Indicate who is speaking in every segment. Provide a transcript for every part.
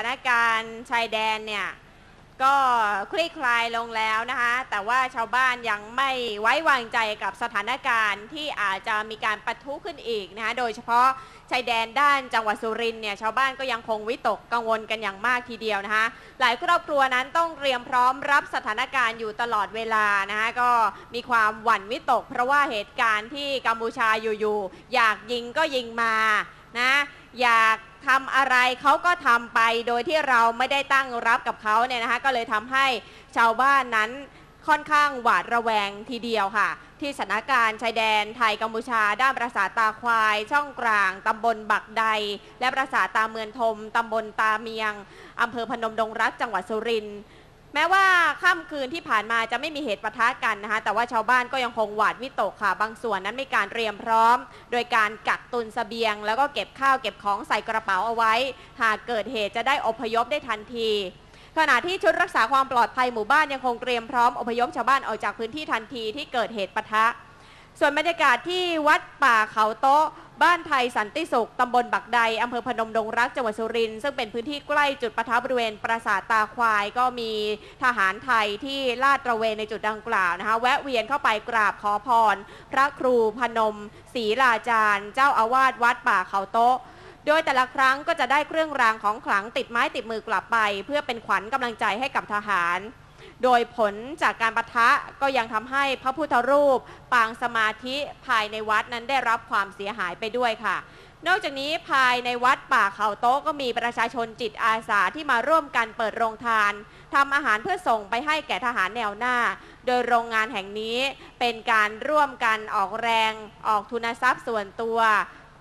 Speaker 1: านการณ์ชายแดนเนี่ยก็คลี่คลายลงแล้วนะคะ แต่ว่าชาวบ้านยังไม่ไว้วางใจกับสถานการณ์ที่อาจจะมีการปะทุขึ้นอีกนะคะโดยเฉพาะชายแดนด้านจังหวัดสุรินทร์เนี่ยชาวบ้านก็ยังคงวิตกกังวลกันอย่างมากทีเดียวนะคะหลายครอบครัวนั้นต้องเตรียมพร้อมรับสถานการณ์อยู่ตลอดเวลานะคะก็มีความหวั่นวิตก เพราะว่าเหตุการณ์ที่กัมพูชาอยู่ๆอยากยิงก็ยิงมานะอยาก ทำอะไรเขาก็ทำไปโดยที่เราไม่ได้ตั้งรับกับเขาเนี่ยนะคะก็เลยทำให้ชาวบ้านนั้นค่อนข้างหวาดระแวงทีเดียวค่ะ ที่สถานการณ์ชายแดนไทยกัมพูชา ด้านปราสาทตาควาย ช่องกลางตำบลบักใด และปราสาทตาเมืองทมตำบลตาเมียงอำเภอพนมดงรักจังหวัดสุรินทร์ แม้ว่าค่ำคืนที่ผ่านมาจะไม่มีเหตุปะทะกันนะคะแต่ว่าชาวบ้านก็ยังคงหวาดวิตกค่ะ บางส่วนนั้นมีการเตรียมพร้อม โดยการกักตุนเสบียง แล้วก็เก็บข้าวเก็บของใส่กระเป๋าเอาไว้ หากเกิดเหตุจะได้อพยพได้ทันทีขณะที่ชุดรักษาความปลอดภัยหมู่บ้านยังคงเตรียมพร้อมอพยพชาวบ้านออกจากพื้นที่ทันทีที่เกิดเหตุปะทะ ส่วนบรรยากาศที่วัดป่าเขาโต๊ะ บ้านไทยสันติสุขตำบลบักใดอำเภอพนมดงรักจังหวัดสุรินทร์ซึ่งเป็นพื้นที่ใกล้จุดปะทะบริเวณปราสาทตาควาย ก็มีทหารไทยที่ลาดตระเวนในจุดดังกล่าวนะคะ แวะเวียนเข้าไปกราบขอพร พระครูพนมศรีลาจารย์ เจ้าอาวาสวัดป่าเขาโต๊ะโดยแต่ละครั้งก็จะได้เครื่องรางของขลังติดไม้ติดมือกลับไป เพื่อเป็นขวัญกำลังใจให้กับทหาร โดยผลจากการประทะก็ยังทำให้พระพุทธรูป ปางสมาธิภายในวัดนั้นได้รับความเสียหายไปด้วยค่ะ นอกจากนี้ภายในวัดป่าเขาโต๊ะก็มีประชาชนจิตอาสาที่มาร่วมกันเปิดโรงทานทำอาหารเพื่อส่งไปให้แก่ทหารแนวหน้า โดยโรงงานแห่งนี้เป็นการร่วมกันออกแรงออกทุนทรัพย์ส่วนตัว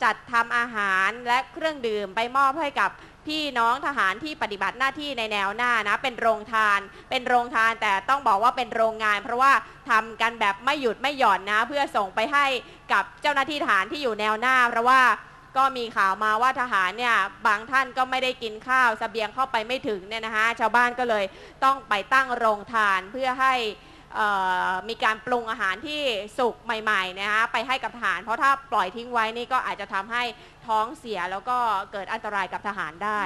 Speaker 1: จัดทำอาหารและเครื่องดื่มไปมอบให้กับ พี่น้องทหารที่ปฏิบัติหน้าที่ในแนวหน้านะ เป็นโรงทาน เป็นโรงทานแต่ต้องบอกว่าเป็นโรงงาน เพราะว่าทำกันแบบไม่หยุดไม่หย่อนนะ เพื่อส่งไปให้กับเจ้าหน้าที่ทหารที่อยู่แนวหน้า เพราะว่าก็มีข่าวมาว่าทหารเนี่ยบางท่านก็ไม่ได้กินข้าวเสบียงเข้าไปไม่ถึงเนี่ยนะคะชาวบ้านก็เลยต้องไปตั้งโรงทานเพื่อให้ มีการปรุงอาหารที่สุกใหม่ๆนะคะไปให้กับทหาร เพราะถ้าปล่อยทิ้งไว้นี่ก็อาจจะทำให้ท้องเสียแล้วก็เกิดอันตรายกับทหารได้